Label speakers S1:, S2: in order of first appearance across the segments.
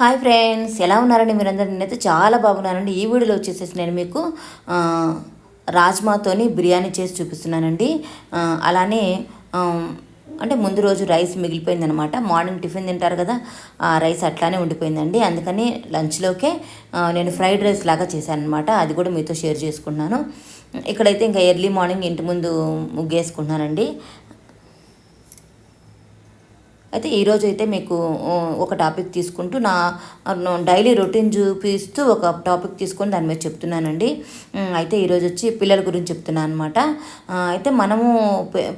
S1: Hi friends ఎలా ఉన్నారండి మీరందరూ? నేనైతే చాలా బాగున్నానండి. ఈ వీడియోలో వచ్చేసేసి నేను మీకు రాజ్మాతోని బిర్యానీ చేసి చూపిస్తున్నానండి. అలానే అంటే ముందు రోజు రైస్ మిగిలిపోయిందనమాట. మార్నింగ్ టిఫిన్ తింటారు కదా ఆ రైస్ అట్లానే ఉండిపోయిందండి. అందుకని లంచ్లోకే నేను ఫ్రైడ్ రైస్ లాగా చేశాను అనమాట అది కూడా మీతో షేర్ చేసుకున్నాను. ఇక్కడైతే ఇంకా ఎర్లీ మార్నింగ్ ఇంటి ముందు ముగ్గేసుకున్నానండి అయితే ఈరోజు అయితే మీకు ఒక టాపిక్ తీసుకుంటూ నా డైలీ రొటీన్ చూపిస్తూ ఒక టాపిక్ తీసుకొని దాని మీద చెప్తున్నానండి. అయితే ఈరోజు వచ్చి పిల్లల గురించి చెప్తున్నాను అనమాట అయితే మనము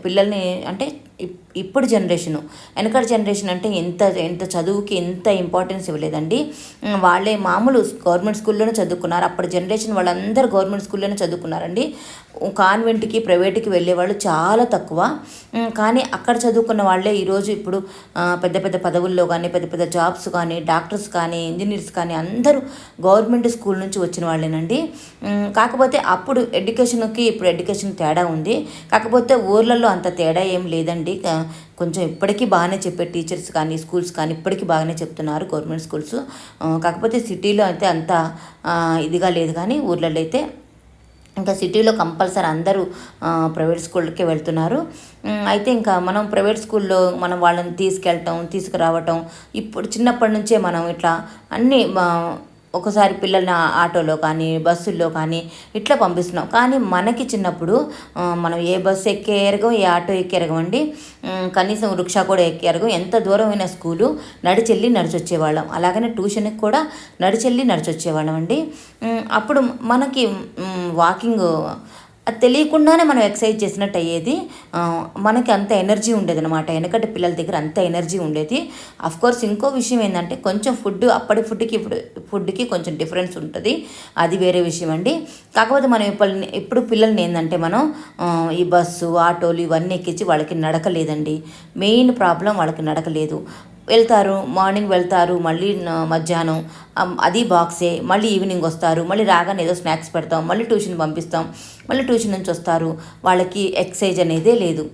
S1: పిల్లల్ని అంటే ఇప్పుడు జనరేషను. వెనకటి జనరేషన్ అంటే ఎంత ఎంత చదువుకి ఎంత ఇంపార్టెన్స్ ఇవ్వలేదండి. వాళ్ళే మామూలు గవర్నమెంట్ స్కూల్లోనే చదువుకున్నారు. అప్పటి జనరేషన్ వాళ్ళందరూ గవర్నమెంట్ స్కూల్లోనే చదువుకున్నారండి. కాన్వెంట్కి ప్రైవేట్కి వెళ్ళే వాళ్ళు చాలా తక్కువ. కానీ అక్కడ చదువుకున్న వాళ్ళే ఈరోజు ఇప్పుడు పెద్ద పెద్ద పదవుల్లో కానీ పెద్ద పెద్ద జాబ్స్ కానీ డాక్టర్స్ కానీ ఇంజనీర్స్ కానీ అందరూ గవర్నమెంట్ స్కూల్ నుంచి వచ్చిన వాళ్ళేనండి. కాకపోతే అప్పుడు ఎడ్యుకేషన్కి ఇప్పుడు ఎడ్యుకేషన్ తేడా ఉంది. కాకపోతే ఊర్లలో అంత తేడా ఏం లేదండి. కా- కొంచెం ఇప్పటికీ బాగానే చెప్పే టీచర్స్ కానీ స్కూల్స్ కానీ ఇప్పటికీ బాగానే చెప్తున్నారు గవర్నమెంట్ స్కూల్స్. కాకపోతే సిటీలో అయితే అంత ఇదిగా లేదు కానీ ఊర్లలో అయితే ఇంకా సిటీలో కంపల్సరీ అందరూ ప్రైవేట్ స్కూల్కే వెళ్తున్నారు. అయితే ఇంకా మనం ప్రైవేట్ స్కూల్లో మనం వాళ్ళని తీసుకెళ్ళటం తీసుకురావటం ఇప్పుడు చిన్నప్పటి నుంచే మనం ఇట్లా అన్నీ ఒకసారి పిల్లల్ని ఆటోలో కానీ బస్సుల్లో కానీ ఇట్లా పంపిస్తున్నాం. కానీ మనకి చిన్నప్పుడు మనం ఏ బస్సు ఎక్కే ఎరగం ఏ ఆటో ఎక్కే ఎరగమండి కనీసం రిక్షా కూడా ఎక్కే ఎరగం. ఎంత దూరమైన స్కూలు నడిచెళ్ళి నడిచొచ్చేవాళ్ళం. అలాగనే ట్యూషన్కి కూడా నడిచెళ్ళి నడిచొచ్చేవాళ్ళం అండి. అప్పుడు మనకి వాకింగ్ అది తెలియకుండానే మనం ఎక్సర్సైజ్ చేసినట్టు అయ్యేది మనకి అంత ఎనర్జీ ఉండేది అనమాట వెనకటి పిల్లల దగ్గర అంత ఎనర్జీ ఉండేది. కోర్స్ ఇంకో విషయం ఏంటంటే కొంచెం ఫుడ్ అప్పటి ఫుడ్కి ఇప్పుడు ఫుడ్కి కొంచెం డిఫరెన్స్ ఉంటుంది. అది వేరే విషయం అండి. కాకపోతే మనం ఇప్పుడు ఇప్పుడు పిల్లల్ని ఏంటంటే మనం ఈ బస్సు ఆటోలు ఇవన్నీ ఎక్కించి వాళ్ళకి నడకలేదండి మెయిన్ ప్రాబ్లం వాళ్ళకి నడకలేదు వెళ్తారు మార్నింగ్ వెళ్తారు మళ్ళీ మధ్యాహ్నం అది బాక్సే మళ్ళీ ఈవినింగ్ వస్తారు మళ్ళీ రాగానే ఏదో స్నాక్స్ పెడతాం మళ్ళీ ట్యూషన్ పంపిస్తాం మళ్ళీ ట్యూషన్ నుంచి వస్తారు వాళ్ళకి ఎక్సైజ్ అనేదే లేదు.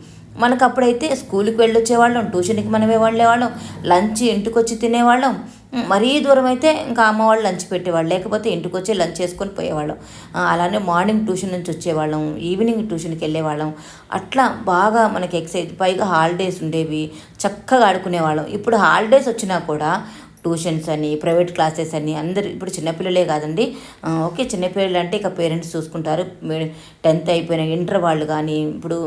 S1: మనకు అప్పుడైతే స్కూల్కి వెళ్ళొచ్చేవాళ్ళం ట్యూషన్కి మనమే వాళ్ళేవాళ్ళం లంచ్ ఇంటికి వచ్చి తినేవాళ్ళం మరీ దూరం అయితే ఇంకా అమ్మ వాళ్ళు లంచ్ పెట్టేవాళ్ళు లేకపోతే ఇంటికి వచ్చి లంచ్ చేసుకొని పోయేవాళ్ళం. అలానే మార్నింగ్ ట్యూషన్ నుంచి వచ్చేవాళ్ళం ఈవినింగ్ ట్యూషన్కి వెళ్ళేవాళ్ళం. అట్లా బాగా మనకి ఎక్సైజ్ పైగా హాలిడేస్ ఉండేవి చక్కగా ఆడుకునేవాళ్ళం. ఇప్పుడు హాలిడేస్ వచ్చినా కూడా ట్యూషన్స్ అని ప్రైవేట్ క్లాసెస్ అని అందరు ఇప్పుడు చిన్నపిల్లలే కాదండి. ఓకే చిన్నపిల్లలు అంటే ఇక పేరెంట్స్ చూసుకుంటారు. టెన్త్ అయిపోయిన ఇంటర్ వాళ్ళు కానీ ఇప్పుడు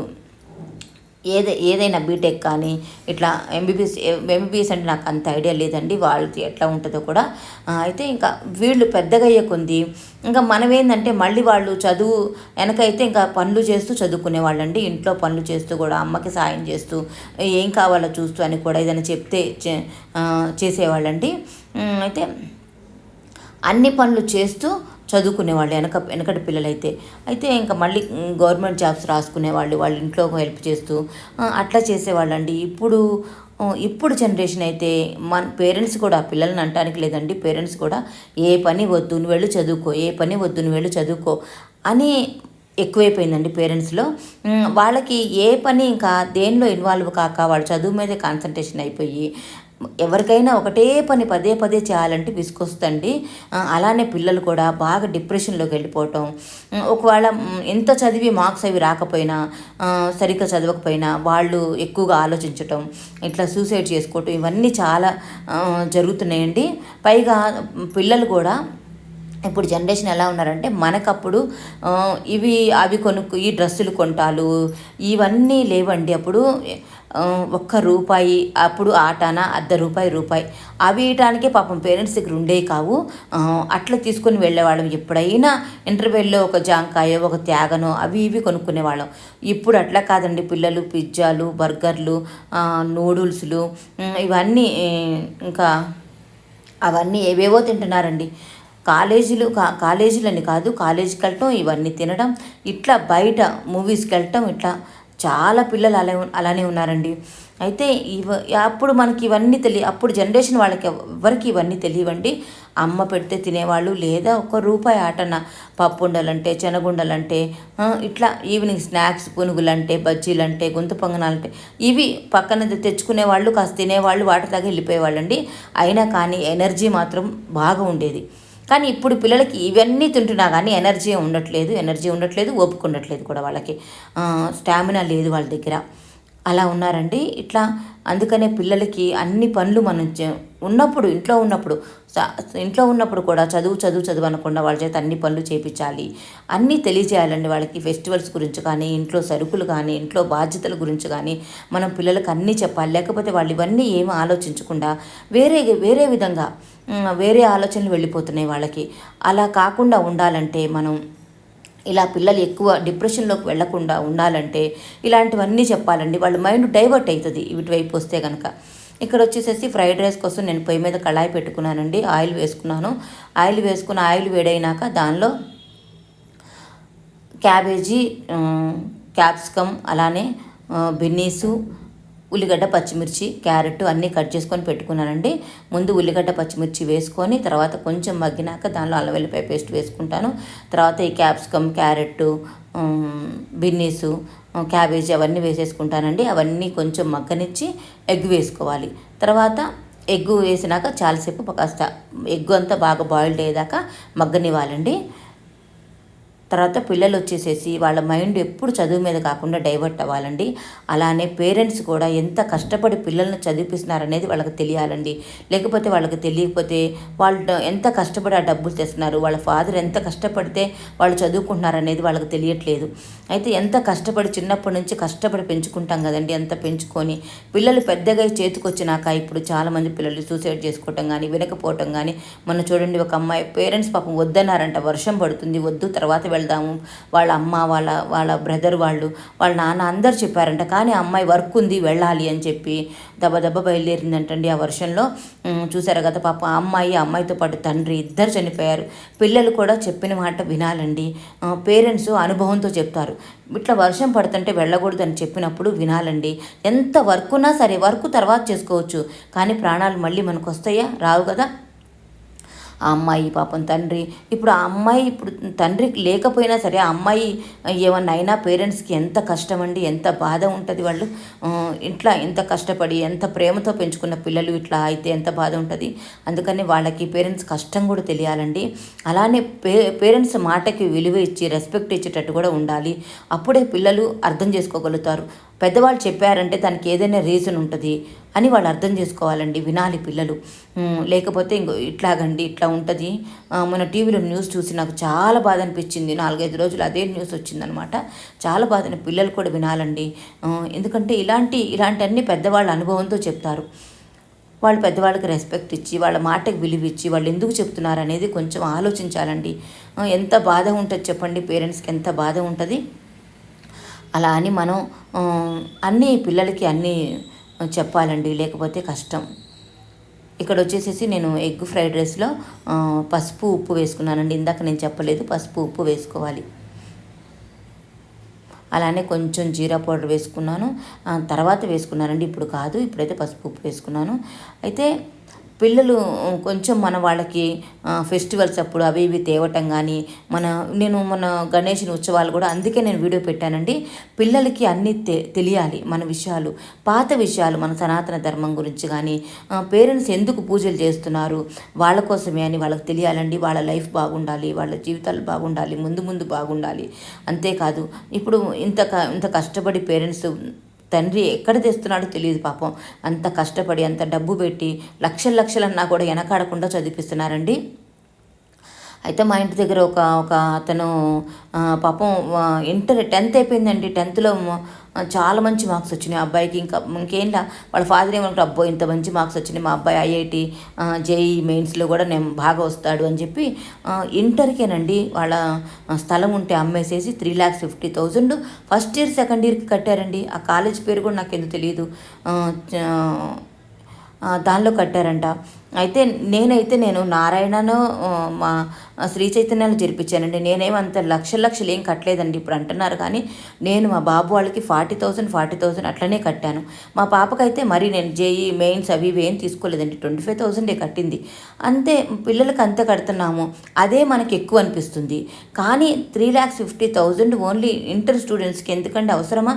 S1: ఏదే ఏదైనా బీటెక్ కానీ ఇట్లా ఎంబీబీఎస్ ఎంబీబీఎస్ అంటే నాకు అంత ఐడియా లేదండి. వాళ్ళది ఎట్లా ఉంటుందో కూడా. అయితే ఇంకా వీళ్ళు పెద్దగా అయ్యకుంది ఇంకా మనం ఏంటంటే మళ్ళీ వాళ్ళు చదువు వెనకైతే ఇంకా పనులు చేస్తూ చదువుకునే వాళ్ళండి. ఇంట్లో పనులు చేస్తూ కూడా అమ్మకి సాయం చేస్తూ ఏం కావాలో చూస్తూ అని కూడా ఏదైనా చెప్తే చే- చేసేవాళ్ళండి. అయితే అన్ని పనులు చేస్తూ చదువుకునేవాళ్ళు వెనక వెనకటి పిల్లలైతే. అయితే ఇంకా మళ్ళీ గవర్నమెంట్ జాబ్స్ రాసుకునేవాళ్ళు వాళ్ళ ఇంట్లో హెల్ప్ చేస్తూ అట్లా చేసేవాళ్ళండి. ఇప్పుడు ఇప్పుడు జనరేషన్ అయితే మన పేరెంట్స్ కూడా పిల్లల్ని అంటానికి లేదండి పేరెంట్స్ కూడా ఏ పని వద్దు నువ్వు వెళ్ళి చదువుకో ఏ పని వద్దు నువ్వు వెళ్ళి చదువుకో అని ఎక్కువైపోయిందండి పేరెంట్స్లో. వాళ్ళకి ఏ పని ఇంకా దేనిలో ఇన్వాల్వ్ కాక వాళ్ళ చదువు మీదే కాన్సన్ట్రేషన్ అయిపోయి ఎవరికైనా ఒకటే పని పదే పదే చేయాలంటే విసుకొస్తుంది అలానే పిల్లలు కూడా బాగా డిప్రెషన్లోకి వెళ్ళిపోవటం ఒకవేళ ఎంత చదివి మార్క్స్ అవి రాకపోయినా సరిగ్గా చదవకపోయినా వాళ్ళు ఎక్కువగా ఆలోచించటం ఇట్లా సూసైడ్ చేసుకోవటం ఇవన్నీ చాలా జరుగుతున్నాయండి. పైగా పిల్లలు కూడా ఇప్పుడు జనరేషన్ ఎలా ఉన్నారంటే మనకప్పుడు ఇవి అవి కొనుక్కు ఈ డ్రెస్సులు కొంటాలు ఇవన్నీ లేవండి. అప్పుడు ఒక్క రూపాయి అప్పుడు ఆటాన అర్ధ రూపాయి రూపాయి. అవి ఇయటానికే పాపం పేరెంట్స్ దగ్గర ఉండేవి కావు. అట్లా తీసుకొని వెళ్ళేవాళ్ళం ఎప్పుడైనా. ఇంటర్వెల్లో ఒక జాంకాయో ఒక త్యాగనో అవి ఇవి కొనుక్కునేవాళ్ళం. ఇప్పుడు అట్లా కాదండి. పిల్లలు పిజ్జాలు బర్గర్లు నూడుల్స్లు నూడిల్స్లు ఇవన్నీ ఇంకా అవన్నీ ఏవేవో తింటున్నారండి. కాలేజీలు కా కాలేజీలని కాదు కాలేజీకి వెళ్ళటం ఇవన్నీ తినడం ఇట్లా బయట మూవీస్కి వెళ్ళటం ఇట్లా చాలా పిల్లలు అలా అలానే ఉన్నారండి. అయితే ఇవ అప్పుడు మనకి ఇవన్నీ తెలియ అప్పుడు జనరేషన్ వాళ్ళకి ఎవరికి ఇవన్నీ తెలియవండి. అమ్మ పెడితే తినేవాళ్ళు లేదా ఒక రూపాయి ఆటన పప్పు ఉండలంటే శనగుండలంటే ఇట్లా ఈవినింగ్ స్నాక్స్ పునుగులంటే బజ్జీలంటే గొంతు పొంగనాలంటే ఇవి పక్కన తెచ్చుకునే వాళ్ళు కాస్త తినేవాళ్ళు వాటి దాకా వెళ్ళిపోయేవాళ్ళండి. అయినా కానీ ఎనర్జీ మాత్రం బాగా ఉండేది. కానీ ఇప్పుడు పిల్లలకి ఇవన్నీ తింటున్నా కానీ ఎనర్జీ ఉండట్లేదు ఎనర్జీ ఉండట్లేదు ఓపిక ఉండట్లేదు కూడా వాళ్ళకి. స్టామినా లేదు వాళ్ళ దగ్గర. అలా ఉన్నారండి. ఇట్లా అందుకనే పిల్లలకి అన్ని పనులు మనం ఉన్నప్పుడు ఇంట్లో ఉన్నప్పుడు ఇంట్లో ఉన్నప్పుడు కూడా చదువు చదువు చదువు అనకుండా వాళ్ళ చేత అన్ని పనులు చేయించాలి అన్నీ తెలియజేయాలండి వాళ్ళకి ఫెస్టివల్స్ గురించి కానీ ఇంట్లో సరుకులు కానీ ఇంట్లో బాధ్యతల గురించి కానీ మనం పిల్లలకు అన్నీ చెప్పాలి. లేకపోతే వాళ్ళు ఇవన్నీ ఏమీ ఆలోచించకుండా వేరే వేరే విధంగా వేరే ఆలోచనలు వెళ్ళిపోతున్నాయి వాళ్ళకి. అలా కాకుండా ఉండాలంటే మనం ఇలా పిల్లలు ఎక్కువ డిప్రెషన్లోకి వెళ్ళకుండా ఉండాలంటే ఇలాంటివన్నీ చెప్పాలండి. వాళ్ళ మైండ్ డైవర్ట్ అవుతుంది ఇటువైపు వస్తే కనుక ఇక్కడ వచ్చేసేసి ఫ్రైడ్ రైస్ కోసం నేను పొయ్యి మీద కళాయి పెట్టుకున్నానండి. ఆయిల్ వేసుకున్నాను. ఆయిల్ వేసుకున్న ఆయిల్ వేడైనాక దానిలో క్యాబేజీ క్యాప్సికమ్ అలానే బిన్నీసు ఉల్లిగడ్డ పచ్చిమిర్చి క్యారెట్ అన్నీ కట్ చేసుకొని పెట్టుకున్నానండి. ముందు ఉల్లిగడ్డ పచ్చిమిర్చి వేసుకొని తర్వాత కొంచెం మగ్గినాక దానిలో అల్లం వెల్లిపాయ పేస్ట్ వేసుకుంటాను. తర్వాత ఈ క్యాప్సికమ్ క్యారెట్ బిన్నీసు క్యాబేజీ అవన్నీ వేసేసుకుంటానండి. అవన్నీ కొంచెం మగ్గనిచ్చి ఎగ్ వేసుకోవాలి. తర్వాత ఎగ్ వేసినాక చాలాసేపు కాస్త ఎగ్ అంతా బాగా బాయిల్డ్ అయ్యేదాకా మగ్గనివ్వాలండి. తర్వాత పిల్లలు వచ్చేసేసి వాళ్ళ మైండ్ ఎప్పుడు చదువు మీద కాకుండా డైవర్ట్ అవ్వాలండి. అలానే పేరెంట్స్ కూడా ఎంత కష్టపడి పిల్లల్ని చదివిపిస్తున్నారనేది వాళ్ళకి తెలియాలండి. లేకపోతే వాళ్ళకి తెలియకపోతే వాళ్ళు ఎంత కష్టపడి ఆ డబ్బులు తెస్తున్నారు వాళ్ళ ఫాదర్ ఎంత కష్టపడితే వాళ్ళు చదువుకుంటున్నారనేది వాళ్ళకి తెలియట్లేదు. అయితే ఎంత కష్టపడి చిన్నప్పటి నుంచి కష్టపడి పెంచుకుంటాం కదండి ఎంత పెంచుకొని. పిల్లలు పెద్దగా చేతికొచ్చినాక ఇప్పుడు చాలామంది పిల్లలు సూసైడ్ చేసుకోవటం కానీ వినకపోవటం కానీ మొన్న చూడండి ఒక అమ్మాయి పేరెంట్స్ పాపం వద్దన్నారంట వర్షం పడుతుంది వద్దు తర్వాత వెళ్దాము. వాళ్ళ అమ్మ వాళ్ళ వాళ్ళ బ్రదర్ వాళ్ళు వాళ్ళ నాన్న అందరు చెప్పారంట. కానీ అమ్మాయి వర్క్ ఉంది వెళ్ళాలి అని చెప్పి దెబ్బ దెబ్బ బయలుదేరిందంటండి ఆ వర్షంలో. చూసారు కదా పాప. అమ్మాయి అమ్మాయితో పాటు తండ్రి ఇద్దరు చనిపోయారు. పిల్లలు కూడా చెప్పిన మాట వినాలండి. పేరెంట్స్ అనుభవంతో చెప్తారు. ఇట్లా వర్షం పడుతుంటే వెళ్ళకూడదు అని చెప్పినప్పుడు వినాలండి. ఎంత వర్క్ ఉన్నా సరే వర్క్ తర్వాత చేసుకోవచ్చు. కానీ ప్రాణాలు మళ్ళీ మనకు వస్తాయా? రావు కదా. ఆ అమ్మాయి పాపం తండ్రి. ఇప్పుడు ఆ అమ్మాయి ఇప్పుడు తండ్రికి లేకపోయినా సరే ఆ అమ్మాయి ఏమన్నా అయినా పేరెంట్స్కి ఎంత కష్టం అండి ఎంత బాధ ఉంటుంది వాళ్ళు. ఇంట్లో ఎంత కష్టపడి ఎంత ప్రేమతో పెంచుకున్న పిల్లలు ఇట్లా అయితే ఎంత బాధ ఉంటుంది. అందుకని వాళ్ళకి పేరెంట్స్ కష్టం కూడా తెలియాలండి. అలానే పే పేరెంట్స్ మాటకి విలువ ఇచ్చి రెస్పెక్ట్ ఇచ్చేటట్టు కూడా ఉండాలి. అప్పుడే పిల్లలు అర్థం చేసుకోగలుగుతారు. పెద్దవాళ్ళు చెప్పారంటే దానికి ఏదైనా రీజన్ ఉంటుంది అని వాళ్ళు అర్థం చేసుకోవాలండి వినాలి పిల్లలు. లేకపోతే ఇంకో ఇట్లాగండి ఇట్లా ఉంటుంది. మన టీవీలో న్యూస్ చూసి నాకు చాలా బాధ అనిపించింది. నాలుగైదు రోజులు అదే న్యూస్ వచ్చిందనమాట. చాలా బాధని పిల్లలు కూడా వినాలండి. ఎందుకంటే ఇలాంటి ఇలాంటి అన్ని పెద్దవాళ్ళ అనుభవంతో చెప్తారు. వాళ్ళు పెద్దవాళ్ళకి రెస్పెక్ట్ ఇచ్చి వాళ్ళ మాటకి విలువ ఇచ్చి వాళ్ళు ఎందుకు చెప్తున్నారు అనేది కొంచెం ఆలోచించాలండి. ఎంత బాధ ఉంటుంది చెప్పండి పేరెంట్స్కి ఎంత బాధ ఉంటుంది? అలా అని మనం అన్నీ పిల్లలకి అన్నీ చెప్పాలండి. లేకపోతే కష్టం. ఇక్కడ వచ్చేసేసి నేను ఎగ్ ఫ్రైడ్ రైస్లో పసుపు ఉప్పు వేసుకున్నానండి. ఇందాక నేను చెప్పలేదు పసుపు ఉప్పు వేసుకోవాలి. అలానే కొంచెం జీరా పౌడర్ వేసుకున్నాను. తర్వాత వేసుకున్నానండి. ఇప్పుడు కాదు ఇప్పుడైతే పసుపు ఉప్పు వేసుకున్నాను. అయితే పిల్లలు కొంచెం మన వాళ్ళకి ఫెస్టివల్స్ అప్పుడు అవి ఇవి తేవటం కానీ మన నేను మన గణేషుని ఉత్సవాలు కూడా అందుకే నేను వీడియో పెట్టానండి. పిల్లలకి అన్నీ తె తెలియాలి మన విషయాలు. పాత విషయాలు మన సనాతన ధర్మం గురించి కానీ పేరెంట్స్ ఎందుకు పూజలు చేస్తున్నారు వాళ్ళ కోసమే అని వాళ్ళకి తెలియాలండి. వాళ్ళ లైఫ్ బాగుండాలి వాళ్ళ జీవితాలు బాగుండాలి ముందు ముందు బాగుండాలి. అంతేకాదు ఇప్పుడు ఇంత ఇంత కష్టపడి పేరెంట్స్ తండ్రి ఎక్కడ తెస్తున్నాడో తెలియదు పాపం. అంత కష్టపడి అంత డబ్బు పెట్టి లక్షల లక్షలన్నా కూడా వెనకాడకుండా చదివిస్తున్నారండి అయితే మా ఇంటి దగ్గర ఒక ఒక అతను పాపం ఇంటర్ టెన్త్ అయిపోయిందండి. టెన్త్లో చాలా మంచి మార్క్స్ వచ్చినాయి. అబ్బాయికి ఇంకా ఇంకేంలా వాళ్ళ ఫాదర్ ఏమంటారు అబ్బో ఇంత మంచి మార్క్స్ వచ్చినాయి. మా అబ్బాయి ఐఐటి జేఈ మెయిన్స్లో కూడా నేను బాగా వస్తాడు అని చెప్పి ఇంటర్కేనండి వాళ్ళ స్థలం ఉంటే అమ్మేసేసి three lakhs fifty thousand first year second ఇయర్కి కట్టారండి. ఆ కాలేజ్ పేరు కూడా నాకు ఎందుకు తెలియదు దానిలో కట్టారంట. అయితే నేనైతే నేను నారాయణను మా శ్రీ చైతన్యాలు జరిపించానండి. నేనేమంత లక్షల లక్షలు ఏం కట్టలేదండి ఇప్పుడు అంటున్నారు. కానీ నేను మా బాబు వాళ్ళకి ఫార్టీ థౌసండ్ ఫార్టీ థౌసండ్ అట్లనే కట్టాను. మా పాపకైతే మరి నేను జేఈ మెయిన్స్ అవి ఇవి ఏం తీసుకోలేదండి. ట్వంటీ ఫైవ్ థౌసండే కట్టింది. అంతే పిల్లలకి అంత కడుతున్నాము. అదే మనకి ఎక్కువ అనిపిస్తుంది. కానీ three lakhs fifty thousand only inter స్టూడెంట్స్కి ఎందుకంటే అవసరమా?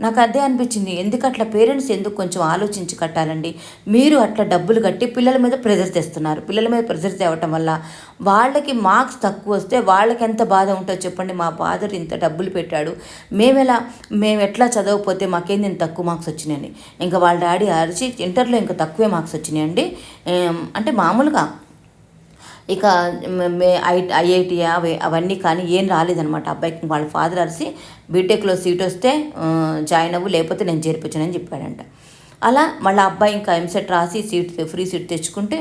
S1: నాకు అదే అనిపించింది. ఎందుకు అట్లా పేరెంట్స్ ఎందుకు కొంచెం ఆలోచించి కట్టాలండి? మీరు అట్లా డబ్బులు కట్టి పిల్లల మీద ప్రెజర్ తెస్తున్నారు. పిల్లల మీద ప్రెజర్ తేవటం వల్ల వాళ్ళకి మార్క్స్ తక్కువ వస్తే వాళ్ళకి ఎంత బాధ ఉంటుందో చెప్పండి. మా ఫాదర్ ఇంత డబ్బులు పెట్టాడు. మేము ఎలా మేము ఎట్లా చదవకపోతే మాకేంది తక్కువ మార్క్స్ వచ్చినాయని. ఇంకా వాళ్ళ డాడీ అరిచి ఇంటర్లో ఇంకా తక్కువే మార్క్స్ వచ్చినాయండి. అంటే మామూలుగా ఇక ఐ ఐఐటి అవి అవన్నీ కానీ ఏం రాలేదనమాట అబ్బాయికి వాళ్ళ ఫాదర్ అరిసి బీటెక్లో సీట్ వస్తే జాయిన్ అవ్వు లేకపోతే నేను చేర్పించానని చెప్పాడంట. అలా మళ్ళీ అబ్బాయి ఇంకా ఎంసెట్ రాసి సీట్ ఫ్రీ సీట్ తెచ్చుకుంటే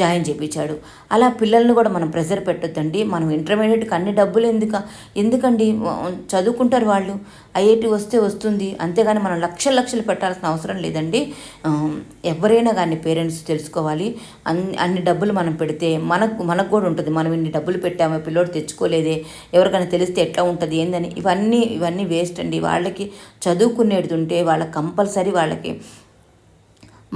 S1: జాయిన్ చేయించాడు అలా పిల్లల్ని కూడా మనం ప్రెజర్ పెట్టొద్దండి. మనం ఇంటర్మీడియట్కి అన్ని డబ్బులు ఎందుక ఎందుకండి? చదువుకుంటారు వాళ్ళు. ఐఐటి వస్తే వస్తుంది. అంతేగాని మనం లక్షలు లక్షలు పెట్టాల్సిన అవసరం లేదండి. ఎవరైనా కానీ పేరెంట్స్ తెలుసుకోవాలి. అన్ని అన్ని డబ్బులు మనం పెడితే మనకు మనకు కూడా ఉంటుంది. మనం ఇన్ని డబ్బులు పెట్టామో పిల్లోడు తెచ్చుకోలేదే. ఎవరికైనా తెలిస్తే ఎట్లా ఉంటుంది ఏందని. ఇవన్నీ ఇవన్నీ వేస్ట్ అండి. వాళ్ళకి చదువుకునేది ఉంటే వాళ్ళకి కంపల్సరీ వాళ్ళకి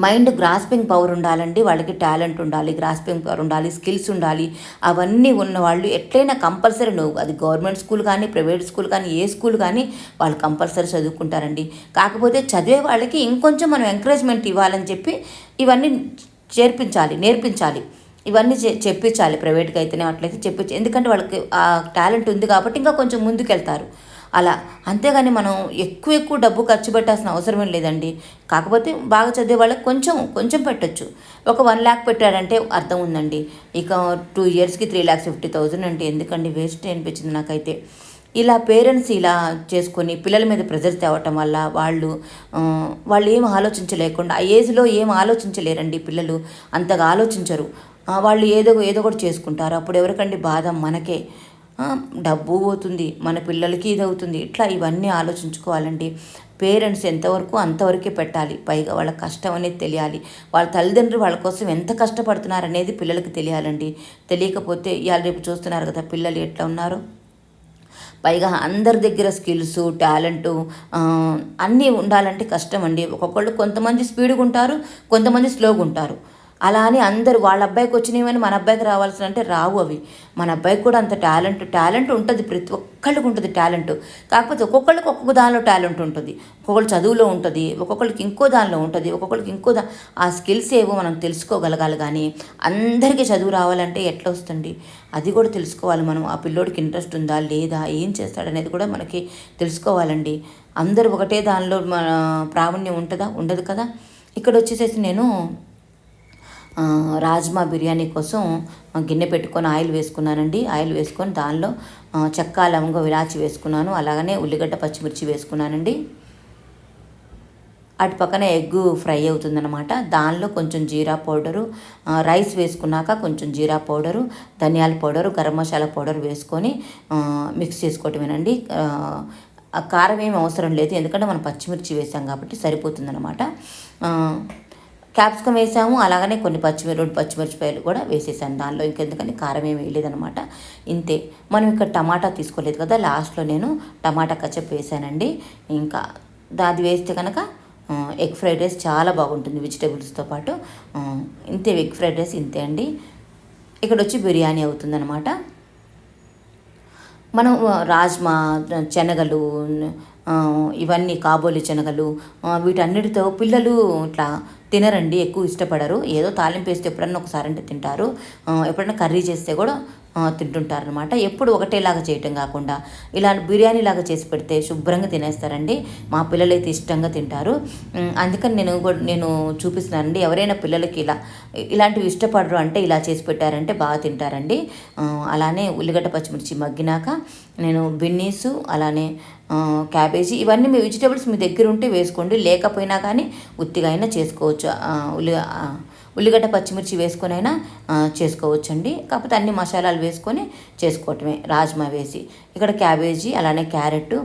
S1: మైండ్ గ్రాస్పింగ్ పవర్ ఉండాలండి వాళ్ళకి టాలెంట్ ఉండాలి గ్రాస్పింగ్ పవర్ ఉండాలి స్కిల్స్ ఉండాలి. అవన్నీ ఉన్న వాళ్ళు ఎట్లయినా కంపల్సరీ నువ్వు అది గవర్నమెంట్ స్కూల్ కానీ ప్రైవేట్ స్కూల్ కానీ ఏ స్కూల్ కానీ వాళ్ళు కంపల్సరీ చదువుకుంటారండి. కాకపోతే చదివే వాళ్ళకి ఇంకొంచెం మనం ఎంకరేజ్మెంట్ ఇవ్వాలని చెప్పి ఇవన్నీ చేర్పించాలి నేర్పించాలి. ఇవన్నీ చెప్పించాలి. ప్రైవేట్గా అయితేనే అట్లయితే చెప్పించాలి ఎందుకంటే వాళ్ళకి ఆ టాలెంట్ ఉంది కాబట్టి ఇంకా కొంచెం ముందుకెళ్తారు. అలా. అంతేగాని మనం ఎక్కువ ఎక్కువ డబ్బు ఖర్చు పెట్టాల్సిన అవసరం ఏం లేదండి. కాకపోతే బాగా చదివే వాళ్ళకి కొంచెం కొంచెం పెట్టొచ్చు. ఒక వన్ ల్యాక్ పెట్టాడంటే అర్థం ఉందండి. ఇక టూ ఇయర్స్కి త్రీ ల్యాక్స్ ఫిఫ్టీ థౌజండ్ అంటే ఎందుకండి? వేస్ట్ అనిపించింది నాకైతే. ఇలా పేరెంట్స్ ఇలా చేసుకొని పిల్లల మీద ప్రెజర్ తేవటం వల్ల వాళ్ళు వాళ్ళు ఏం ఆలోచించలేకుండా ఆ ఏజ్లో ఏం ఆలోచించలేరండి పిల్లలు. అంతగా ఆలోచించరు. వాళ్ళు ఏదో ఏదో ఒకటి చేసుకుంటారు. అప్పుడు ఎవరికండి బాధ? మనకే. డబ్బు పోతుంది మన పిల్లలకి ఇది అవుతుంది ఇట్లా ఇవన్నీ ఆలోచించుకోవాలండి పేరెంట్స్ ఎంతవరకు అంతవరకే పెట్టాలి. పైగా వాళ్ళ కష్టం అనేది తెలియాలి. వాళ్ళ తల్లిదండ్రులు వాళ్ళ కోసం ఎంత కష్టపడుతున్నారు అనేది పిల్లలకి తెలియాలండి. తెలియకపోతే ఇవాళ రేపు చూస్తున్నారు కదా పిల్లలు ఎట్లా ఉన్నారు? పైగా అందరి దగ్గర స్కిల్స్ టాలెంటు అన్నీ ఉండాలంటే కష్టం అండి ఒక్కొక్కళ్ళు కొంతమంది స్పీడ్గా ఉంటారు కొంతమంది స్లోగా ఉంటారు. అలా అని అందరు వాళ్ళ అబ్బాయికి వచ్చినవని మన అబ్బాయికి రావాల్సిన అంటే రావు అవి. మన అబ్బాయికి కూడా అంత టాలెంట్ టాలెంట్ ఉంటుంది ప్రతి ఒక్కళ్ళకి ఉంటుంది టాలెంట్. కాకపోతే ఒక్కొక్కళ్ళకి ఒక్కొక్క దానిలో టాలెంట్ ఉంటుంది. ఒక్కొక్కళ్ళు చదువులో ఉంటుంది ఒక్కొక్కళ్ళకి ఇంకో దానిలో ఉంటుంది ఒక్కొక్కళ్ళకి ఇంకో దా ఆ స్కిల్స్ ఏవో మనం తెలుసుకోగలగాలి కానీ అందరికీ చదువు రావాలంటే ఎట్లా వస్తుంది? అది కూడా తెలుసుకోవాలి మనం. ఆ పిల్లోడికి ఇంట్రెస్ట్ ఉందా లేదా ఏం చేస్తాడనేది కూడా మనకి తెలుసుకోవాలండి. అందరూ ఒకటే దానిలో మన ప్రావీణ్యం ఉంటుందా? ఉండదు కదా? ఇక్కడ వచ్చేసేసి నేను రాజ్మా బిర్యానీ కోసం గిన్నె పెట్టుకొని ఆయిల్ వేసుకున్నానండి. ఆయిల్ వేసుకొని దానిలో చెక్క లవంగ విలాచి వేసుకున్నాను. అలాగనే ఉల్లిగడ్డ పచ్చిమిర్చి వేసుకున్నానండి. అటు పక్కన ఎగ్ ఫ్రై అవుతుందన్నమాట. దానిలో కొంచెం జీరా పౌడరు రైస్ వేసుకున్నాక కొంచెం జీరా పౌడరు ధనియాల పౌడరు గరం మసాలా పౌడర్ వేసుకొని మిక్స్ చేసుకోవటమేనండి. కారం ఏమి అవసరం లేదు. ఎందుకంటే మనం పచ్చిమిర్చి వేసాం కాబట్టి సరిపోతుందన్నమాట. క్యాప్సికం వేసాము అలాగనే కొన్ని పచ్చిమిర్చి రెండు పచ్చిమిరపకాయలు కూడా వేసేసాను దానిలో. ఇంకెందుకని కారం ఏమి వేయలేదనమాట ఇంతే. మనం ఇక్కడ టమాటా తీసుకోలేదు కదా లాస్ట్లో నేను టమాటా కచ్చప్ వేసానండి. ఇంకా దాది వేస్తే కనుక ఎగ్ ఫ్రైడ్ రైస్ చాలా బాగుంటుంది వెజిటేబుల్స్తో పాటు. ఇంతే ఎగ్ ఫ్రైడ్ రైస్ ఇంతే అండి. ఇక్కడ వచ్చి బిర్యానీ అవుతుందన్నమాట. మనం రాజ్మా శనగలు ఇవన్నీ కాబోలి శనగలు వీటన్నిటితో పిల్లలు ఇట్లా తినరండి ఎక్కువ ఇష్టపడరు. ఏదో తాలింపు వేస్తే ఎప్పుడన్నా ఒకసారి అంటే తింటారు. ఎప్పుడన్నా కర్రీ చేస్తే కూడా తింటుంటారు తింటుంటారనమాట ఎప్పుడు ఒకటేలాగా చేయటం కాకుండా ఇలా బిర్యానీ లాగా చేసి పెడితే శుభ్రంగా తినేస్తారండి. మా పిల్లలైతే ఇష్టంగా తింటారు. అందుకని నేను కూడా నేను చూపిస్తున్నానండి ఎవరైనా పిల్లలకి ఇలా ఇలాంటివి ఇష్టపడరు అంటే ఇలా చేసి పెట్టారంటే బాగా తింటారండి. అలానే ఉల్లిగడ్డ పచ్చిమిర్చి మగ్గినాక నేను బిన్నీసు అలానే క్యాబేజీ ఇవన్నీ మీ వెజిటేబుల్స్ మీ దగ్గర ఉంటే వేసుకోండి. లేకపోయినా కానీ ఉత్తిగా అయినా చేసుకోవచ్చు. ఉల్లి ఉల్లిగడ్డ పచ్చిమిర్చి వేసుకొని అయినా చేసుకోవచ్చు చేసుకోవచ్చండి. కాకపోతే అన్ని మసాలాలు వేసుకొని చేసుకోవటమే రాజ్మా వేసి. ఇక్కడ క్యాబేజీ అలానే క్యారెట్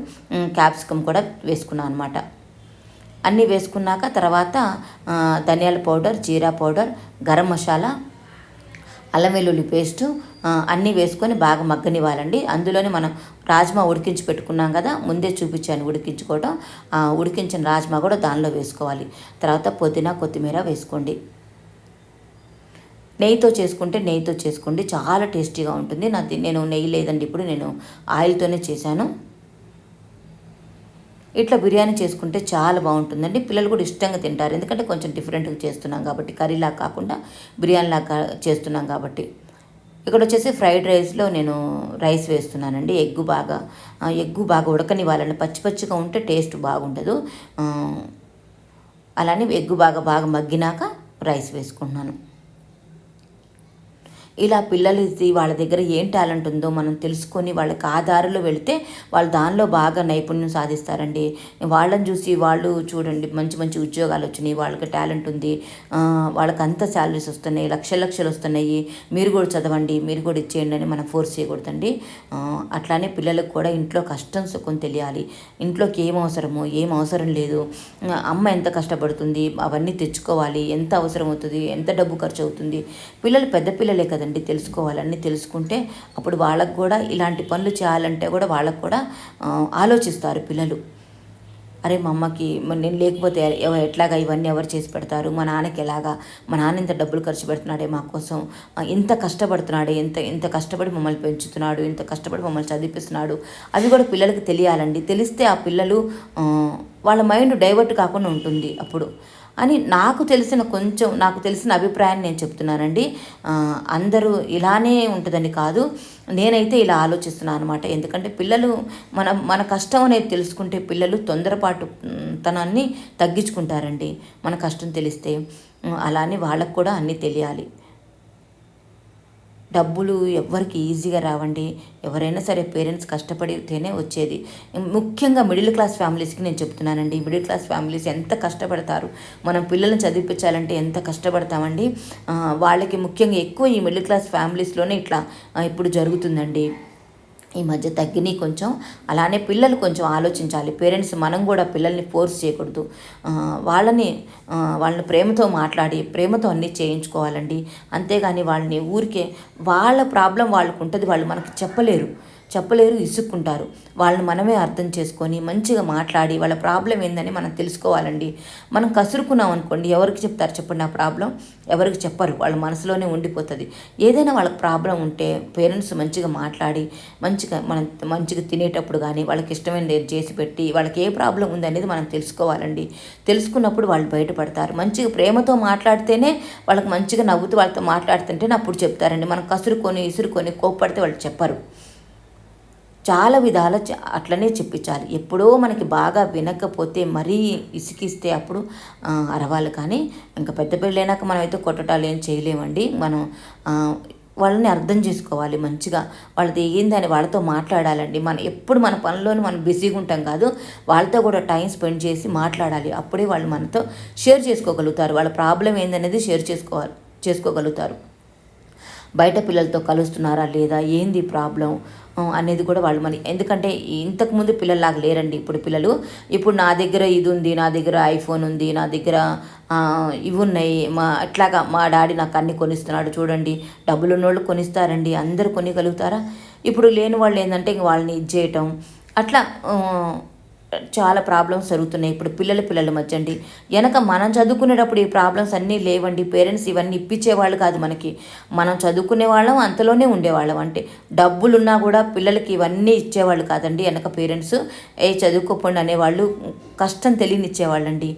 S1: క్యాప్సికమ్ కూడా వేసుకున్నాను అనమాట అన్నీ వేసుకున్నాక తర్వాత ధనియాల పౌడర్ జీరా పౌడర్ గరం మసాలా అల్లం వెల్లుల్లి పేస్టు అన్నీ వేసుకొని బాగా మగ్గనివ్వాలండి. అందులోనే మనం రాజ్మా ఉడికించి పెట్టుకున్నాం కదా ముందే చూపించాను ఉడికించుకోవడం ఉడికించిన రాజ్మా కూడా దానిలో వేసుకోవాలి. తర్వాత పుదీనా కొత్తిమీర వేసుకోండి. నెయ్యితో చేసుకుంటే నెయ్యితో చేసుకోండి. చాలా టేస్టీగా ఉంటుంది. నా నేను నెయ్యి లేదండి ఇప్పుడు నేను ఆయిల్తోనే చేశాను. ఇట్లా బిర్యానీ చేసుకుంటే చాలా బాగుంటుందండి. పిల్లలు కూడా ఇష్టంగా తింటారు. ఎందుకంటే కొంచెం డిఫరెంట్గా చేస్తున్నాం కాబట్టి కర్రీలా కాకుండా బిర్యానీలా చేస్తున్నాం కాబట్టి. ఇక్కడ వచ్చేసి ఫ్రైడ్ రైస్లో నేను రైస్ వేస్తున్నానండి. ఎగ్గు బాగా ఎగ్గు బాగా ఉడకనివ్వాలండి. పచ్చి పచ్చిగా ఉంటే టేస్ట్ బాగుండదు. అలానే ఎగ్గు బాగా బాగా మగ్గినాక రైస్ వేసుకుంటున్నాను. ఇలా పిల్లలది వాళ్ళ దగ్గర ఏం టాలెంట్ ఉందో మనం తెలుసుకొని వాళ్ళకి ఆ దారిలో వెళితే వాళ్ళు దానిలో బాగా నైపుణ్యం సాధిస్తారండి. వాళ్ళని చూసి వాళ్ళు చూడండి మంచి మంచి ఉద్యోగాలు వచ్చినాయి వాళ్ళకి టాలెంట్ ఉంది వాళ్ళకి అంత శాలరీస్ వస్తున్నాయి లక్ష లక్షలు వస్తున్నాయి మీరు కూడా చదవండి మీరు కూడా ఇచ్చేయండి అని మనం ఫోర్స్ చేయకూడదండి. అట్లానే పిల్లలకు కూడా ఇంట్లో కష్టం సుఖం తెలియాలి. ఇంట్లోకి ఏం అవసరమో ఏం అవసరం లేదు. అమ్మ ఎంత కష్టపడుతుంది అవన్నీ తెచ్చుకోవాలి ఎంత అవసరం అవుతుంది ఎంత డబ్బు ఖర్చు అవుతుంది. పిల్లలు పెద్ద పిల్లలే కదా. కదండి తెలుసుకోవాలని తెలుసుకుంటే అప్పుడు వాళ్ళకు కూడా ఇలాంటి పనులు చేయాలంటే కూడా వాళ్ళకు కూడా ఆలోచిస్తారు పిల్లలు. అరే మా అమ్మకి నేను లేకపోతే ఎట్లాగా ఇవన్నీ ఎవరు చేసి పెడతారు? మా నాన్నకి ఎలాగా? మా నాన్న ఇంత డబ్బులు ఖర్చు పెడుతున్నాడే మా కోసం. ఇంత కష్టపడుతున్నాడే ఎంత ఇంత కష్టపడి మమ్మల్ని పెంచుతున్నాడు ఇంత కష్టపడి మమ్మల్ని చదివిపిస్తున్నాడు. అవి కూడా పిల్లలకి తెలియాలండి. తెలిస్తే ఆ పిల్లలు వాళ్ళ మైండ్ డైవర్ట్ కాకుండా ఉంటుంది అప్పుడు. అని నాకు తెలిసిన కొంచెం నాకు తెలిసిన అభిప్రాయాన్ని నేను చెప్తున్నానండి. అందరూ ఇలానే ఉంటుందని కాదు. నేనైతే ఇలా ఆలోచిస్తున్నాను అనమాట ఎందుకంటే పిల్లలు మన మన కష్టం అనేది తెలుసుకుంటే పిల్లలు తొందరపాటు తనాన్ని తగ్గించుకుంటారండి. మన కష్టం తెలిస్తే అలానే వాళ్ళకు కూడా అన్నీ తెలియాలి. డబ్బులు ఎవ్వరికి ఈజీగా రావండి. ఎవరైనా సరే పేరెంట్స్ కష్టపడితేనే వచ్చేది. ముఖ్యంగా మిడిల్ క్లాస్ ఫ్యామిలీస్కి నేను చెప్తున్నానండి. మిడిల్ క్లాస్ ఫ్యామిలీస్ ఎంత కష్టపడతారు? మనం పిల్లల్ని చదివించాలంటే ఎంత కష్టపడతామండి? వాళ్ళకి ముఖ్యంగా ఎక్కువ ఈ మిడిల్ క్లాస్ ఫ్యామిలీస్లోనే ఇట్లా ఇప్పుడు జరుగుతుందండి. ఈ మధ్య తగ్గినాయి కొంచెం. అలానే పిల్లలు కొంచెం ఆలోచించాలి. పేరెంట్స్ మనం కూడా పిల్లల్ని ఫోర్స్ చేయకూడదు. వాళ్ళని వాళ్ళని ప్రేమతో మాట్లాడి ప్రేమతో అన్నీ చేయించుకోవాలండి. అంతేగాని వాళ్ళని ఊరికే వాళ్ళ ప్రాబ్లం వాళ్ళకు ఉంటుంది వాళ్ళు మనకు చెప్పలేరు. చెప్పలేరు ఇసుక్కుంటారు. వాళ్ళని మనమే అర్థం చేసుకొని మంచిగా మాట్లాడి వాళ్ళ ప్రాబ్లం ఏందని మనం తెలుసుకోవాలండి. మనం కసురుకున్నాం అనుకోండి ఎవరికి చెప్తారు చెప్పండి ఆ ప్రాబ్లం? ఎవరికి చెప్పరు. వాళ్ళ మనసులోనే ఉండిపోతుంది. ఏదైనా వాళ్ళకి ప్రాబ్లం ఉంటే పేరెంట్స్ మంచిగా మాట్లాడి మంచిగా మనం మంచిగా తినేటప్పుడు కానీ వాళ్ళకి ఇష్టమైనది చేసి పెట్టి వాళ్ళకి ఏ ప్రాబ్లం ఉంది అనేది మనం తెలుసుకోవాలండి. తెలుసుకున్నప్పుడు వాళ్ళు బయటపడతారు. మంచిగా ప్రేమతో మాట్లాడితేనే వాళ్ళకి మంచిగా నవ్వుతూ వాళ్ళతో మాట్లాడుతుంటేనే అప్పుడు చెప్తారండి. మనం కసురుకొని ఇసురుకొని కోప్పడితే వాళ్ళు చెప్పరు. చాలా విధాల అట్లనే చెప్పించాలి. ఎప్పుడో మనకి బాగా వినకపోతే మరీ ఇసుకిస్తే అప్పుడు అరవాలి. కానీ ఇంకా పెద్ద పెళ్ళైనాక మనం అయితే కొట్టటాలు ఏం చేయలేమండి. మనం వాళ్ళని అర్థం చేసుకోవాలి మంచిగా. వాళ్ళది ఏందని వాళ్ళతో మాట్లాడాలండి. మనం ఎప్పుడు మన పనిలోని మనం బిజీగా ఉంటాం కాదు. వాళ్ళతో కూడా టైం స్పెండ్ చేసి మాట్లాడాలి. అప్పుడే వాళ్ళు మనతో షేర్ చేసుకోగలుగుతారు. వాళ్ళ ప్రాబ్లం ఏందనేది షేర్ చేసుకోవాలి చేసుకోగలుగుతారు. బయట పిల్లలతో కలుస్తున్నారా లేదా? ఏంది ప్రాబ్లం? అనేది కూడా వాళ్ళు మన ఎందుకంటే ఇంతకుముందు పిల్లల్లాగా లేరండి ఇప్పుడు పిల్లలు. ఇప్పుడు నా దగ్గర ఇది ఉంది నా దగ్గర ఐఫోన్ ఉంది నా దగ్గర ఇవి ఉన్నాయి. మా అట్లాగా మా డాడీ నాకు అన్ని కొనిస్తున్నాడు చూడండి. డబ్బులు ఉన్నోళ్ళు కొనిస్తారండి. అందరూ కొనిగలుగుతారా ఇప్పుడు లేని వాళ్ళు ఏంటంటే ఇంక వాళ్ళని ఇది చేయటం. అట్లా చాలా ప్రాబ్లమ్స్ జరుగుతున్నాయి. ఇప్పుడు పిల్లల పిల్లల మధ్య అండి. వెనక మనం చదువుకునేటప్పుడు ఈ ప్రాబ్లమ్స్ అన్నీ లేవండి. పేరెంట్స్ ఇవన్నీ ఇప్పించేవాళ్ళు కాదు మనకి. మనం చదువుకునే వాళ్ళం అంతలోనే ఉండేవాళ్ళం అంటే. డబ్బులున్నా కూడా పిల్లలకి ఇవన్నీ ఇచ్చేవాళ్ళు కాదండి. వెనక పేరెంట్స్ ఏ చదువుకోకుండా అనేవాళ్ళు కష్టం తెలియనిచ్చేవాళ్ళండి.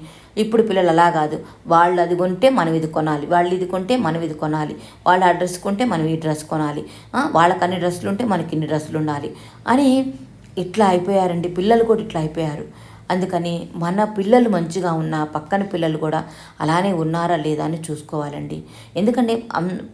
S1: ఇప్పుడు పిల్లలు అలా కాదు. వాళ్ళు అది కొంటే మనం ఇది కొనాలి. వాళ్ళు ఇది కొంటే మనం ఇది కొనాలి. వాళ్ళు ఆ డ్రెస్ కొంటే మనం ఈ డ్రెస్ కొనాలి. వాళ్ళకి అన్ని డ్రెస్సులు ఉంటే మనకి ఇన్ని డ్రెస్సులు ఉండాలి అని ఇట్లా అయిపోయారండి పిల్లలు కూడా ఇట్లా అయిపోయారు. అందుకని మన పిల్లలు మంచిగా ఉన్న పక్కన పిల్లలు కూడా అలానే ఉన్నారా లేదా అని చూసుకోవాలండి. ఎందుకంటే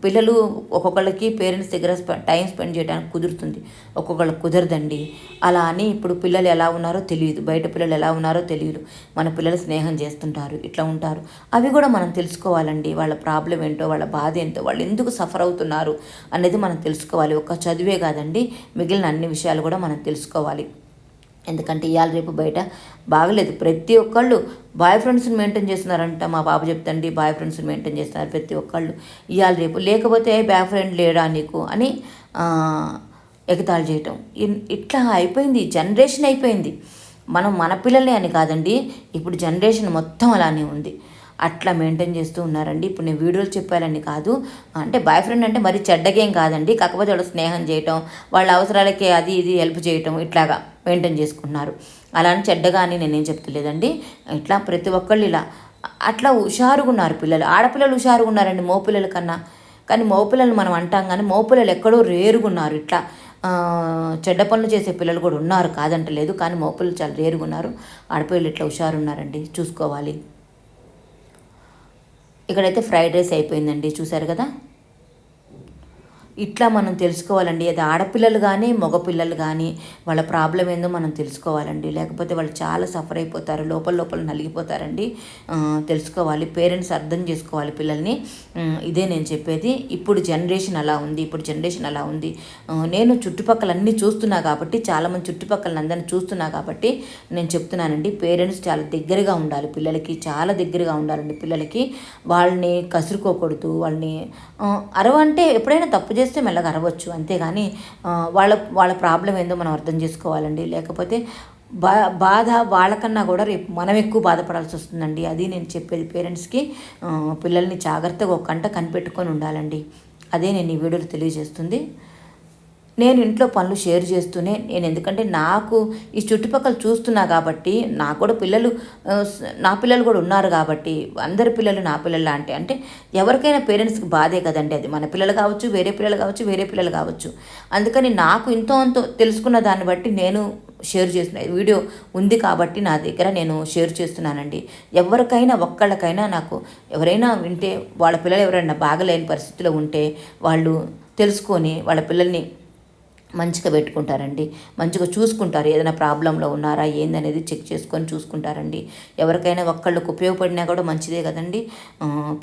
S1: పిల్లలు ఒక్కొక్కళ్ళకి పేరెంట్స్ దగ్గర టైం స్పెండ్ చేయడానికి కుదురుతుంది. ఒక్కొక్కళ్ళకి కుదరదండి. అలా అని ఇప్పుడు పిల్లలు ఎలా ఉన్నారో తెలియదు. బయట పిల్లలు ఎలా ఉన్నారో తెలియదు. మన పిల్లలు స్నేహం చేస్తుంటారు ఇట్లా ఉంటారు. అవి కూడా మనం తెలుసుకోవాలండి. వాళ్ళ ప్రాబ్లం ఏంటో వాళ్ళ బాధ ఏంటో వాళ్ళు ఎందుకు సఫర్ అవుతున్నారు అనేది మనం తెలుసుకోవాలి. ఒక చదివే కాదండి. మిగిలిన అన్ని విషయాలు కూడా మనం తెలుసుకోవాలి. ఎందుకంటే ఇవాళ రేపు బయట బాగలేదు. ప్రతి ఒక్కళ్ళు బాయ్ ఫ్రెండ్స్ని మెయింటైన్ చేస్తున్నారంట మా బాబు చెప్తండి బాయ్ ఫ్రెండ్స్ని మెయింటైన్ చేస్తున్నారు ప్రతి ఒక్కళ్ళు. ఇవాళ రేపు లేకపోతే బాయ్ ఫ్రెండ్ లేడా నీకు అని ఎగతాళి చేయటం. ఇన్- ఇట్లా అయిపోయింది. జనరేషన్ అయిపోయింది. మనం మన పిల్లలే అని కాదండి ఇప్పుడు జనరేషన్ మొత్తం అలానే ఉంది. అట్లా మెయింటైన్ చేస్తూ ఉన్నారండి. ఇప్పుడు నేను వీడియోలు చెప్పాలని కాదు. అంటే బాయ్ ఫ్రెండ్ అంటే మరి చెడ్డగేం కాదండి. కాకపోతే స్నేహం చేయటం వాళ్ళ అవసరాలకి అది ఇది హెల్ప్ చేయటం ఇట్లాగా మెయింటైన్ చేసుకుంటున్నారు అలా అని చెడ్డగా అని నేనేం చెప్తలేదండి. ఇట్లా ప్రతి ఒక్కళ్ళు ఇలా అట్లా హుషారుగా ఉన్నారు పిల్లలు. ఆడపిల్లలు హుషారుగా ఉన్నారండి మోపిల్లల కన్నా. కానీ మోపిల్లలు మనం అంటాం కానీ మోపిల్లలు ఎక్కడో రేరుగా ఉన్నారు. ఇట్లా చెడ్డ పనులు చేసే పిల్లలు కూడా ఉన్నారు కాదంటలేదు. కానీ మోపిల్లలు చాలా రేరుగా ఉన్నారు. ఆడపిల్లలు ఇట్లా హుషారు ఉన్నారండి? చూసుకోవాలి. ఇక్కడైతే ఫ్రైడ్ రైస్ అయిపోయిందండి చూసారు కదా? ఇట్లా మనం తెలుసుకోవాలండి. అది ఆడపిల్లలు కానీ మగపిల్లలు కానీ వాళ్ళ ప్రాబ్లం ఏందో మనం తెలుసుకోవాలండి. లేకపోతే వాళ్ళు చాలా సఫర్ అయిపోతారు లోపల లోపల నలిగిపోతారండి. తెలుసుకోవాలి పేరెంట్స్ అర్థం చేసుకోవాలి పిల్లల్ని. ఇదే నేను చెప్పేది. ఇప్పుడు జనరేషన్ అలా ఉంది ఇప్పుడు జనరేషన్ అలా ఉంది. నేను చుట్టుపక్కల అన్నీ చూస్తున్నా కాబట్టి చాలామంది చుట్టుపక్కల అందరిని చూస్తున్నా కాబట్టి నేను చెప్తున్నానండి. పేరెంట్స్ చాలా దగ్గరగా ఉండాలి పిల్లలకి చాలా దగ్గరగా ఉండాలండి పిల్లలకి. వాళ్ళని కసురుకోకూడదు వాళ్ళని అరవంటే ఎప్పుడైనా తప్పు చేస్తే మెల్లగా అరవచ్చు అంతేగాని వాళ్ళ వాళ్ళ ప్రాబ్లం ఏందో మనం అర్థం చేసుకోవాలండి. లేకపోతే బా బాధ వాళ్ళకన్నా కూడా రేపు మనం ఎక్కువ బాధపడాల్సి వస్తుందండి. అది నేను చెప్పేది పేరెంట్స్కి పిల్లల్ని జాగ్రత్తగా ఒక కంట కనిపెట్టుకొని ఉండాలండి. అదే నేను ఈ వీడియోలో తెలియజేస్తుంది. నేను ఇంట్లో పనులు షేర్ చేస్తూనే నేను ఎందుకంటే నాకు ఈ చుట్టుపక్కల చూస్తున్నా కాబట్టి నాకు కూడా పిల్లలు నా పిల్లలు కూడా ఉన్నారు కాబట్టి అందరి పిల్లలు నా పిల్లలు అంటే అంటే ఎవరికైనా పేరెంట్స్కి బాధే కదండి అది. మన పిల్లలు కావచ్చు వేరే పిల్లలు కావచ్చు వేరే పిల్లలు కావచ్చు. అందుకని నాకు ఇంతో అంతో తెలుసుకున్న దాన్ని బట్టి నేను షేర్ చేసిన వీడియో ఉంది కాబట్టి నా దగ్గర నేను షేర్ చేస్తున్నానండి. ఎవరికైనా ఒక్కళ్ళకైనా నాకు ఎవరైనా వింటే వాళ్ళ పిల్లలు ఎవరైనా బాగలేని పరిస్థితిలో ఉంటే వాళ్ళు తెలుసుకొని వాళ్ళ పిల్లల్ని మంచిగా పెట్టుకుంటారండి. మంచిగా చూసుకుంటారు. ఏదైనా ప్రాబ్లంలో ఉన్నారా ఏందనేది చెక్ చేసుకొని చూసుకుంటారండి. ఎవరికైనా ఒక్కళ్ళకు ఉపయోగపడినా కూడా మంచిదే కదండి.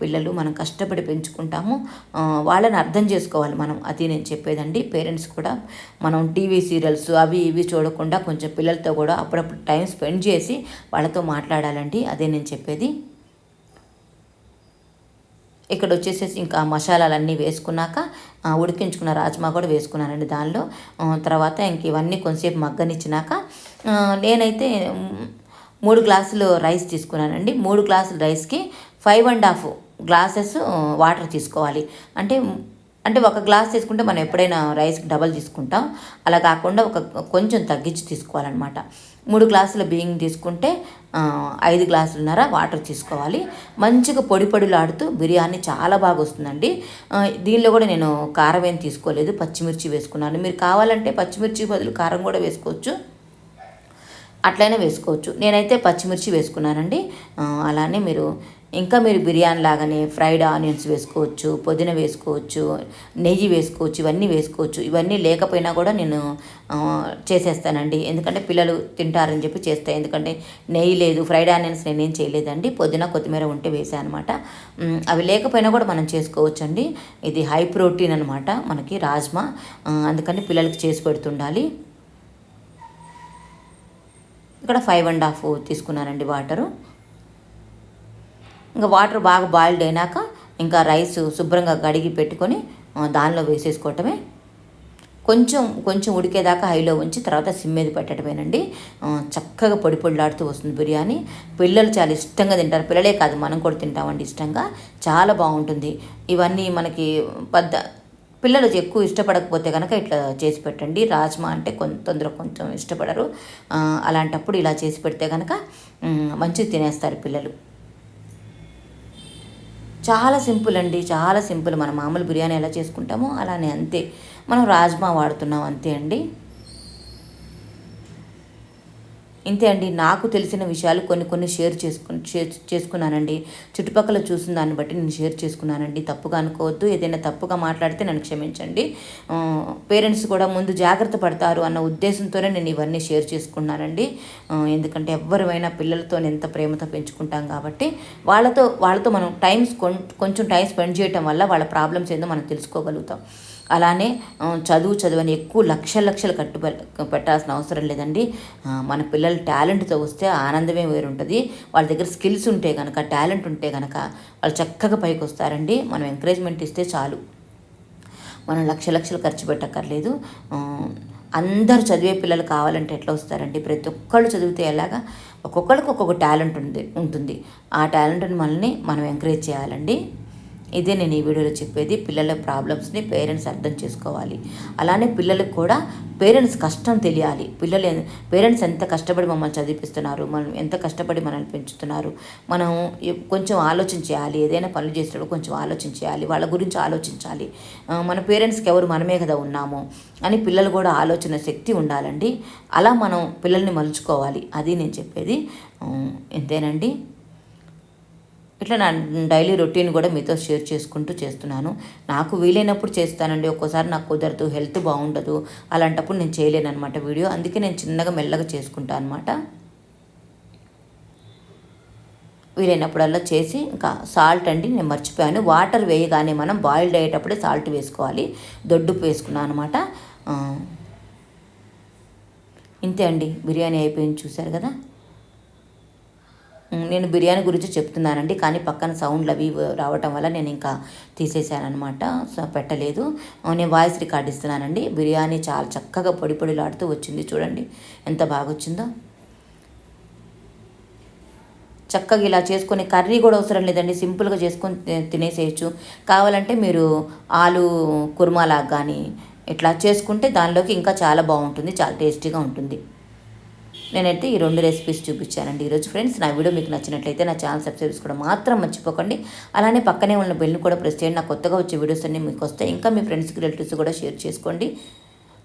S1: పిల్లలు మనం కష్టపడి పెంచుకుంటాము. వాళ్ళని అర్థం చేసుకోవాలి మనం. అది నేను చెప్పేదండి. పేరెంట్స్ కూడా మనం టీవీ సీరియల్స్ అవి ఇవి చూడకుండా కొంచెం పిల్లలతో కూడా అప్పుడప్పుడు టైం స్పెండ్ చేసి వాళ్ళతో మాట్లాడాలండి. అదే నేను చెప్పేది. ఇక్కడ వచ్చేసేసి ఇంకా మసాలాలన్నీ వేసుకున్నాక ఉడికించుకున్న రాజ్మా కూడా వేసుకున్నానండి దానిలో. తర్వాత ఇంక ఇవన్నీ కొంచెంసేపు మగ్గనిచ్చినాక నేనైతే మూడు గ్లాసులు రైస్ తీసుకున్నానండి. మూడు గ్లాసులు రైస్కి five and half glasses water తీసుకోవాలి. అంటే అంటే ఒక గ్లాస్ తీసుకుంటే మనం ఎప్పుడైనా రైస్కి డబల్ తీసుకుంటాం. అలా కాకుండా ఒక కొంచెం తగ్గించి తీసుకోవాలన్నమాట. మూడు గ్లాసుల బియ్యం తీసుకుంటే ఐదు గ్లాసులున్నర వాటర్ తీసుకోవాలి. మంచిగా పొడి పొడిలాడుతూ బిర్యానీ చాలా బాగా వస్తుందండి. దీనిలో కూడా నేను కారం ఏం తీసుకోలేదు పచ్చిమిర్చి వేసుకున్నాను. మీరు కావాలంటే పచ్చిమిర్చి బదులు కారం కూడా వేసుకోవచ్చు. అట్లయినా వేసుకోవచ్చు. నేనైతే పచ్చిమిర్చి వేసుకున్నానండి. అలానే మీరు ఇంకా మీరు బిర్యానీ లాగానే ఫ్రైడ్ ఆనియన్స్ వేసుకోవచ్చు పుదీనా వేసుకోవచ్చు నెయ్యి వేసుకోవచ్చు ఇవన్నీ వేసుకోవచ్చు. ఇవన్నీ లేకపోయినా కూడా నేను చేసేస్తానండి. ఎందుకంటే పిల్లలు తింటారని చెప్పి చేస్తాయి. ఎందుకంటే నెయ్యి లేదు ఫ్రైడ్ ఆనియన్స్ నేనేం చేయలేదండి. పుదీనా కొత్తిమీర ఉంటే వేసాను అనమాట. అవి లేకపోయినా కూడా మనం చేసుకోవచ్చు అండి ఇది హై ప్రోటీన్ అనమాట మనకి రాజ్మా. అందుకని పిల్లలకి చేసి పెడుతుండాలి. ఇక్కడ ఫైవ్ అండ్ హాఫ్ తీసుకున్నానండి వాటరు. ఇంకా వాటర్ బాగా బాయిల్డ్ అయినాక ఇంకా రైస్ శుభ్రంగా కడిగి పెట్టుకొని దానిలో వేసేసుకోవటమే. కొంచెం కొంచెం ఉడికేదాకా హైలో ఉంచి తర్వాత సిమ్ మీద పెట్టడమేనండి చక్కగా పొడి పొడిలాడుతూ వస్తుంది బిర్యానీ. పిల్లలు చాలా ఇష్టంగా తింటారు. పిల్లలే కాదు మనం కూడా తింటామండి ఇష్టంగా. చాలా బాగుంటుంది. ఇవన్నీ మనకి పెద్ద పిల్లలు ఎక్కువ ఇష్టపడకపోతే కనుక ఇట్లా చేసి పెట్టండి. రాజ్మా అంటే కొంత తొందర కొంచెం ఇష్టపడరు. అలాంటప్పుడు ఇలా చేసి పెడితే కనుక మంచిగా తినేస్తారు పిల్లలు. చాలా సింపుల్ అండి చాలా సింపుల్. మన మామూలు బిర్యానీ ఎలా చేసుకుంటామో అలానే అంతే. మనం రాజ్మా వాడుతున్నాం అంతే అండి. ఇంతే అండి నాకు తెలిసిన విషయాలు కొన్ని కొన్ని షేర్ చేసుకు షేర్ చేసుకున్నానండి. చుట్టుపక్కల చూసిన దాన్ని బట్టి నేను షేర్ చేసుకున్నానండి. తప్పుగా అనుకోవద్దు ఏదైనా తప్పుగా మాట్లాడితే నన్ను క్షమించండి. పేరెంట్స్ కూడా ముందు జాగ్రత్త పడతారు అన్న ఉద్దేశంతోనే నేను ఇవన్నీ షేర్ చేసుకున్నానండి. ఎందుకంటే ఎవరివైనా పిల్లలతో ఎంత ప్రేమతో పెంచుకుంటాం కాబట్టి వాళ్ళతో వాళ్ళతో మనం టైం కొంచెం టైం స్పెండ్ చేయటం వల్ల వాళ్ళ ప్రాబ్లమ్స్ ఏందో మనం తెలుసుకోగలుగుతాం. అలానే చదువు చదువని ఎక్కువ లక్షల లక్షలు కట్టు పెట్టాల్సిన అవసరం లేదండి. మన పిల్లలు టాలెంట్తో వస్తే ఆనందమే వేరుంటుంది. వాళ్ళ దగ్గర స్కిల్స్ ఉంటే కనుక టాలెంట్ ఉంటే కనుక వాళ్ళు చక్కగా పైకి వస్తారండి మనం ఎంకరేజ్మెంట్ ఇస్తే చాలు. మనం లక్ష లక్షలు ఖర్చు పెట్టక్కర్లేదు. అందరూ చదివే పిల్లలు కావాలంటే ఎట్లా వస్తారండి? ప్రతి ఒక్కళ్ళు చదివితే ఎలాగా? ఒక్కొక్కరికి ఒక్కొక్క టాలెంట్ ఉంది ఉంటుంది. ఆ టాలెంట్ని మనల్ని మనం ఎంకరేజ్ చేయాలండి. ఇదే నేను ఈ వీడియోలో చెప్పేది పిల్లల ప్రాబ్లమ్స్ని పేరెంట్స్ అర్థం చేసుకోవాలి. అలానే పిల్లలకు కూడా పేరెంట్స్ కష్టం తెలియాలి. పిల్లలు పేరెంట్స్ ఎంత కష్టపడి మమ్మల్ని చదివిపిస్తున్నారు మనం ఎంత కష్టపడి మనల్ని పెంచుతున్నారు మనం కొంచెం ఆలోచన చేయాలి. ఏదైనా పనులు చేసేటప్పుడు కొంచెం ఆలోచన చేయాలి. వాళ్ళ గురించి ఆలోచించాలి. మన పేరెంట్స్కి ఎవరు మనమే కదా ఉన్నాము అని పిల్లలు కూడా ఆలోచన శక్తి ఉండాలండి. అలా మనం పిల్లల్ని మలుచుకోవాలి. అది నేను చెప్పేది. ఎంతేనండి? ఇంతేనండి ఇట్లా నా డైలీ రొటీన్ కూడా మీతో షేర్ చేసుకుంటూ చేస్తున్నాను. నాకు వీలైనప్పుడు చేస్తానండి. ఒక్కోసారి నాకు కుదరదు హెల్త్ బాగుండదు. అలాంటప్పుడు నేను చేయలేను అనమాట వీడియో. అందుకే నేను చిన్నగా మెల్లగా చేసుకుంటాను అనమాట వీలైనప్పుడల్లా చేసి ఇంకా సాల్ట్ అండి నేను మర్చిపోయాను. వాటర్ వేయగానే మనం బాయిల్డ్ అయ్యేటప్పుడే సాల్ట్ వేసుకోవాలి. దొడ్డుపు వేసుకున్నాను అనమాట ఇంతే అండి. బిర్యానీ అయిపోయింది చూశారు కదా? నేను బిర్యానీ గురించి చెప్తున్నానండి కానీ పక్కన సౌండ్లు అవి రావటం వల్ల నేను ఇంకా తీసేసాను అనమాట సో పెట్టలేదు. నేను వాయిస్ రికార్డ్ ఇస్తున్నానండి. బిర్యానీ చాలా చక్కగా పొడి పొడిలాడుతూ వచ్చింది చూడండి. ఎంత బాగా వచ్చిందో చక్కగా ఇలా చేసుకొని కర్రీ కూడా అవసరం లేదండి. సింపుల్గా చేసుకొని తి- తినేసేయచ్చు. కావాలంటే మీరు ఆలు కుర్మాలాగా కానీ ఇట్లా చేసుకుంటే దానిలోకి ఇంకా చాలా బాగుంటుంది చాలా టేస్టీగా ఉంటుంది. నేనైతే ఈ రెండు రెసిపీస్ చూపించానండి. ఈరోజు ఫ్రెండ్స్ నా వీడియో మీకు నచ్చినట్లయితే నా ఛానల్ సబ్స్క్రైబ్ చేసుకోవడం మాత్రం మర్చిపోకండి. అలానే పక్కనే ఉన్న బెల్ని కూడా ప్రెస్ చేయండి. నా కొత్తగా వచ్చే వీడియోస్ అన్నీ మీకు వస్తాయి. ఇంకా మీ ఫ్రెండ్స్కి రిలేటివ్స్ కూడా షేర్ చేసుకోండి.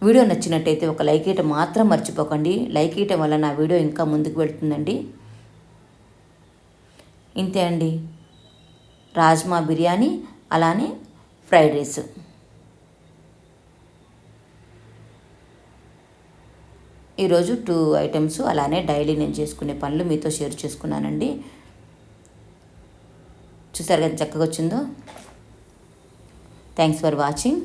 S1: వీడియో నచ్చినట్టయితే ఒక లైక్ ఇయటం మాత్రం మర్చిపోకండి. లైక్ ఇయటం వల్ల నా వీడియో ఇంకా ముందుకు వెళ్తుందండి. ఇంతే అండి. రాజ్మా బిర్యానీ అలానే ఫ్రైడ్ రైస్ ఈరోజు టూ ఐటమ్స్ అలానే డైలీ నేను చేసుకునే పనులు మీతో షేర్ చేసుకున్నానండి. చూసారు కదా చక్కగా వచ్చిందో? Thanks for watching